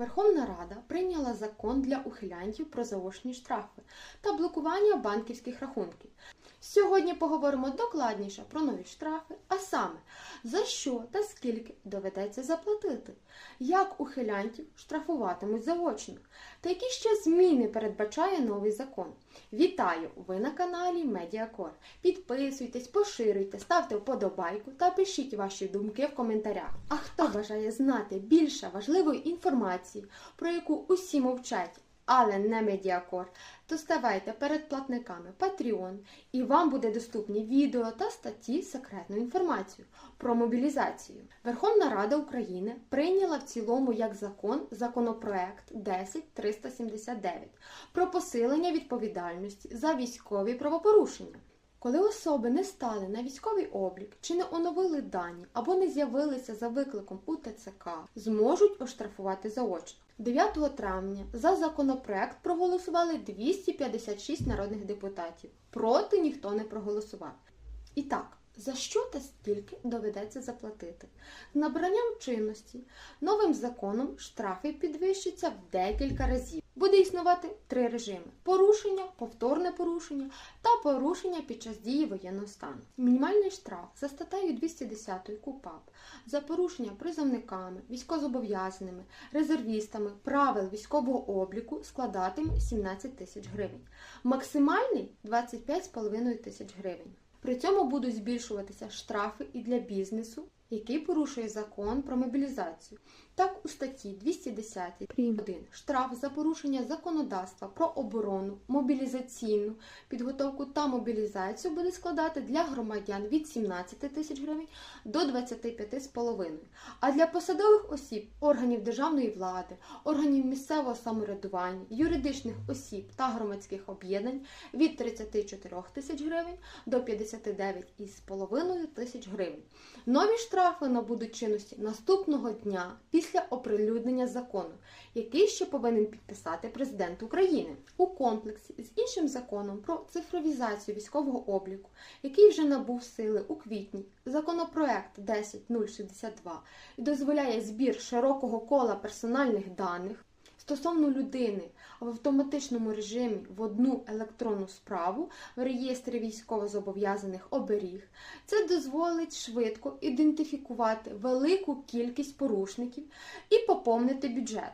Верховна Рада прийняла закон для ухилянтів про заочні штрафи та блокування банківських рахунків. Сьогодні поговоримо докладніше про нові штрафи, а саме за що та скільки доведеться заплатити, як ухилянтів штрафуватимуть заочно, та які ще зміни передбачає новий закон. Вітаю! Ви на каналі Медіакор. Підписуйтесь, поширюйте, ставте вподобайку та пишіть ваші думки в коментарях. А хто бажає знати більше важливої інформації, про яку усі мовчать, але не медіакор, то ставайте перед платниками Patreon і вам буде доступні відео та статті з секретною інформацією про мобілізацію. Верховна Рада України прийняла в цілому як закон законопроект 10379 про посилення відповідальності за військові правопорушення. Коли особи не стали на військовий облік чи не оновили дані або не з'явилися за викликом у ТЦК, зможуть оштрафувати заочно. 9 травня за законопроект проголосували 256 народних депутатів. Проти ніхто не проголосував. І так, за що та скільки доведеться заплатити? З набранням чинності новим законом штрафи підвищаться в декілька разів. Буде існувати три режими: порушення, повторне порушення та порушення під час дії воєнного стану. Мінімальний штраф за статтею 210 КУПАП за порушення призовниками, військовозобов'язаними, резервістами правил військового обліку складатиме 17 тисяч гривень. Максимальний 25,5 тисяч гривень. При цьому будуть збільшуватися штрафи і для бізнесу, який порушує закон про мобілізацію. Так, у статті 210 прим. 1 штраф за порушення законодавства про оборону, мобілізаційну підготовку та мобілізацію буде складати для громадян від 17 тисяч гривень до 25,5. А для посадових осіб, органів державної влади, органів місцевого самоврядування, юридичних осіб та громадських об'єднань від 34 тисяч гривень до 59,5 тисяч гривень. Нові штрафи набудуть чинності наступного дня після оприлюднення закону, який ще повинен підписати президент України у комплексі з іншим законом про цифровізацію військового обліку, який вже набув сили у квітні. Законопроект 10062 дозволяє збір широкого кола персональних даних. Стосовно людини в автоматичному режимі в одну електронну справу в реєстрі військовозобов'язаних оберіг, це дозволить швидко ідентифікувати велику кількість порушників і поповнити бюджет.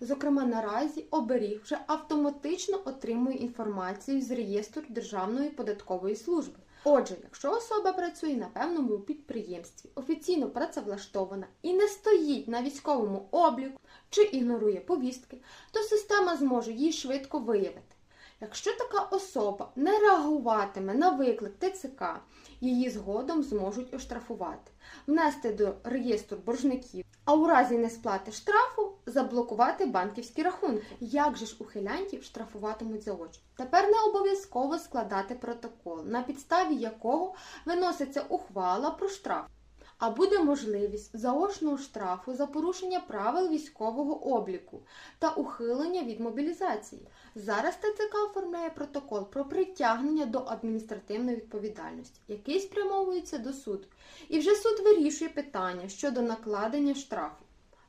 Зокрема, наразі оберіг вже автоматично отримує інформацію з реєстру Державної податкової служби. Отже, якщо особа працює на певному підприємстві, офіційно працевлаштована і не стоїть на військовому обліку чи ігнорує повістки, то система зможе її швидко виявити. Якщо така особа не реагуватиме на виклик ТЦК, її згодом зможуть оштрафувати, внести до реєстру боржників, а у разі несплати штрафу заблокувати банківські рахунки. Як же ж ухилянтів штрафуватимуть заочно? Тепер не обов'язково складати протокол, на підставі якого виноситься ухвала про штраф. А буде можливість заочного штрафу за порушення правил військового обліку та ухилення від мобілізації. Зараз ТЦК оформляє протокол про притягнення до адміністративної відповідальності, який спрямовується до суду. І вже суд вирішує питання щодо накладення штрафу.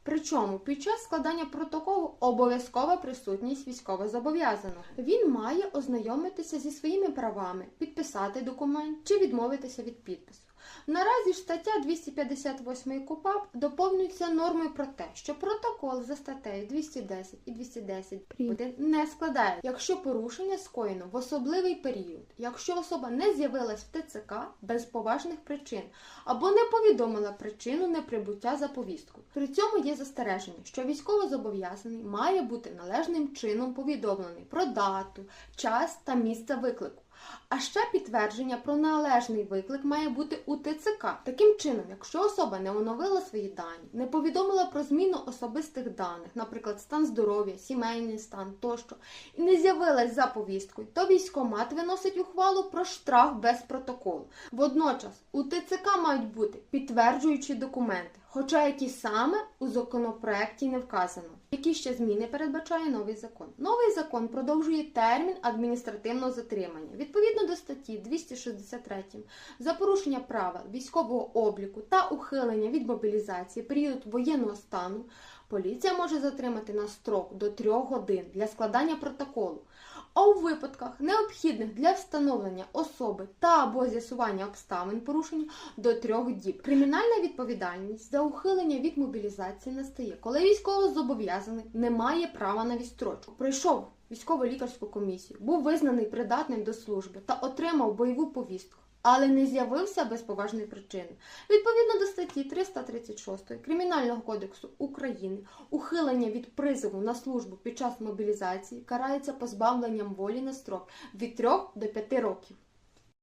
Причому під час складання протоколу обов'язкова присутність військовозобов'язаного. Він має ознайомитися зі своїми правами, підписати документ чи відмовитися від підпису. Наразі ж стаття 258 КУПАП доповнюється нормою про те, що протокол за статтею 210 і 210 прим. не складає, якщо порушення скоєно в особливий період, якщо особа не з'явилась в ТЦК без поважних причин або не повідомила причину неприбуття за повісткою. При цьому є застереження, що військовозобов'язаний має бути належним чином повідомлений про дату, час та місце виклику. А ще підтвердження про належний виклик має бути у ТЦК. Таким чином, якщо особа не оновила свої дані, не повідомила про зміну особистих даних, наприклад, стан здоров'я, сімейний стан тощо, і не з'явилась за повісткою, то військомат виносить ухвалу про штраф без протоколу. Водночас у ТЦК мають бути підтверджуючі документи, хоча які саме у законопроекті не вказано. Які ще зміни передбачає новий закон? Новий закон продовжує термін адміністративного затримання. Відповідно до статті 263 за порушення правил військового обліку та ухилення від мобілізації період воєнного стану поліція може затримати на строк до 3 годин для складання протоколу. А у випадках, необхідних для встановлення особи та або з'ясування обставин порушення до трьох діб. Кримінальна відповідальність за ухилення від мобілізації настає, коли військовозобов'язаний не має права на відстрочку. Пройшов військово-лікарську комісію, був визнаний придатним до служби та отримав бойову повістку. Але не з'явився без поважної причини. Відповідно до статті 336 Кримінального кодексу України, ухилення від призову на службу під час мобілізації карається позбавленням волі на строк від 3 до 5 років.